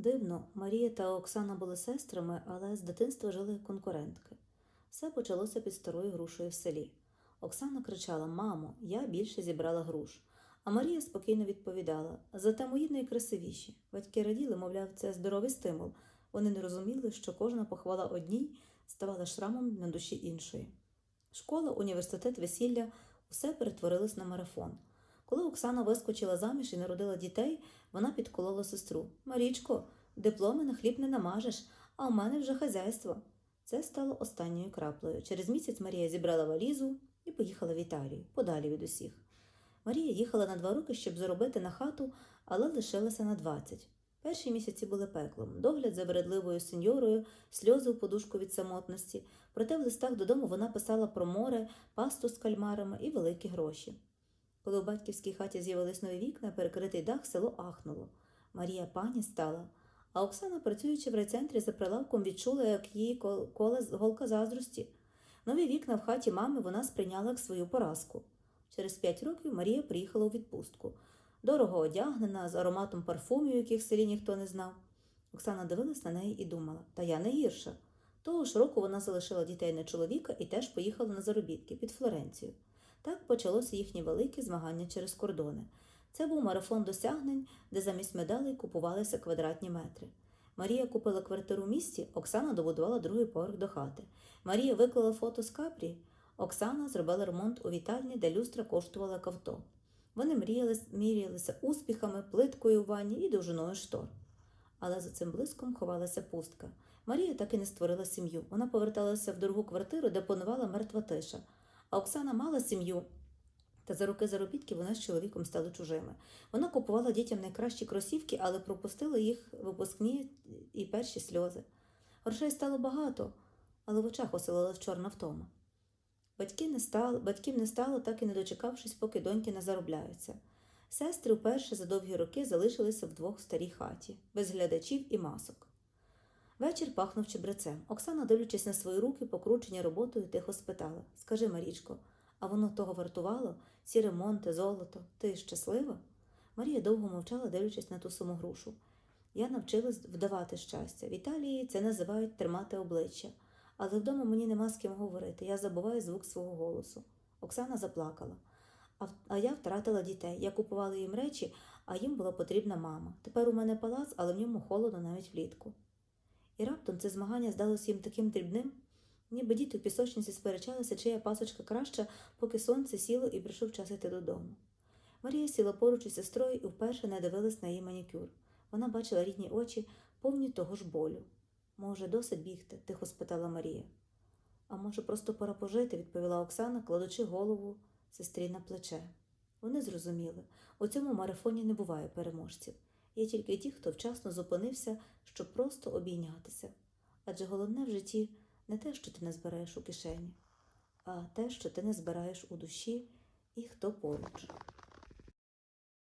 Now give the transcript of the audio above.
Дивно, Марія та Оксана були сестрами, але з дитинства жили конкурентки. Все почалося під старою грушею в селі. Оксана кричала: Мамо, я більше зібрала груш. А Марія спокійно відповідала: Зате мої найкрасивіші. Батьки раділи, мовляв, це здоровий стимул. Вони не розуміли, що кожна похвала одній ставала шрамом на душі іншої. Школа, університет, весілля усе перетворилось на марафон. Коли Оксана вискочила заміж і народила дітей, вона підколола сестру. Марічко, дипломи на хліб не намажеш, а у мене вже хазяйство. Це стало останньою краплею. Через місяць Марія зібрала валізу і поїхала в Італію, подалі від усіх. Марія їхала на два роки, щоб заробити на хату, але лишилася на двадцять. Перші місяці були пеклом, догляд за вередливою сеньорою, сльози у подушку від самотності. Проте в листах додому вона писала про море, пасту з кальмарами і великі гроші. Коли у батьківській хаті з'явились нові вікна, перекритий дах, село ахнуло. Марія пані стала. А Оксана, працюючи в райцентрі за прилавком, відчула, як її кол- коле голка заздрості. Нові вікна в хаті мами вона сприйняла як свою поразку. Через п'ять років Марія приїхала у відпустку. Дорого одягнена, з ароматом парфумів, яких в селі ніхто не знав. Оксана дивилась на неї і думала: та я не гірша. Того ж року вона залишила дітей на чоловіка і теж поїхала на заробітки під Флоренцію. Так почалося їхнє велике змагання через кордони. Це був марафон досягнень, де замість медалей купувалися квадратні метри. Марія купила квартиру в місті, Оксана добудувала другий поверх до хати. Марія виклала фото з капрі. Оксана зробила ремонт у вітальні, де люстра коштувала як авто. Вони мріяли, мірялися успіхами, плиткою у ванні і довжиною штор. Але за цим блиском ховалася пустка. Марія так і не створила сім'ю. Вона поверталася в дорогу квартиру, де панувала мертва тиша. А Оксана мала сім'ю. Та за роки заробітків вона з чоловіком стали чужими. Вона купувала дітям найкращі кросівки, але пропустила їх випускні і перші сльози. Грошей стало багато, але в очах оселила чорна втома. Батьки не стали, батьків не стало, так і не дочекавшись, поки доньки не заробляються. Сестри вперше за довгі роки залишилися в старій хаті, без глядачів і масок. Вечір пахнув чебрецем. Оксана, дивлячись на свої руки, покручені роботою, тихо спитала Скажи, Марічко, а воно того вартувало? Ці ремонти, золото, ти щаслива? Марія довго мовчала, дивлячись на ту саму грушу. Я навчилась вдавати щастя. В Італії це називають тримати обличчя. Але вдома мені нема з ким говорити. Я забуваю звук свого голосу. Оксана заплакала. А я втратила дітей. Я купувала їм речі, а їм була потрібна мама. Тепер у мене палац, але в ньому холодно навіть влітку. І раптом це змагання здалося їм таким дрібним, ніби діти в пісочниці сперечалися, чия пасочка краща, поки сонце сіло і прийшов час іти додому. Марія сіла поруч із сестрою і вперше не дивилась на її манікюр. Вона бачила рідні очі, повні того ж болю. Може, досить бігти? тихо спитала Марія. А може, просто пора пожити, відповіла Оксана, кладучи голову сестрі на плече. Вони зрозуміли, у цьому марафоні не буває переможців. Є тільки ті, хто вчасно зупинився, щоб просто обійнятися. Адже головне в житті не те, що ти не збираєш у кишені, а те, що ти не збираєш у душі і хто поруч.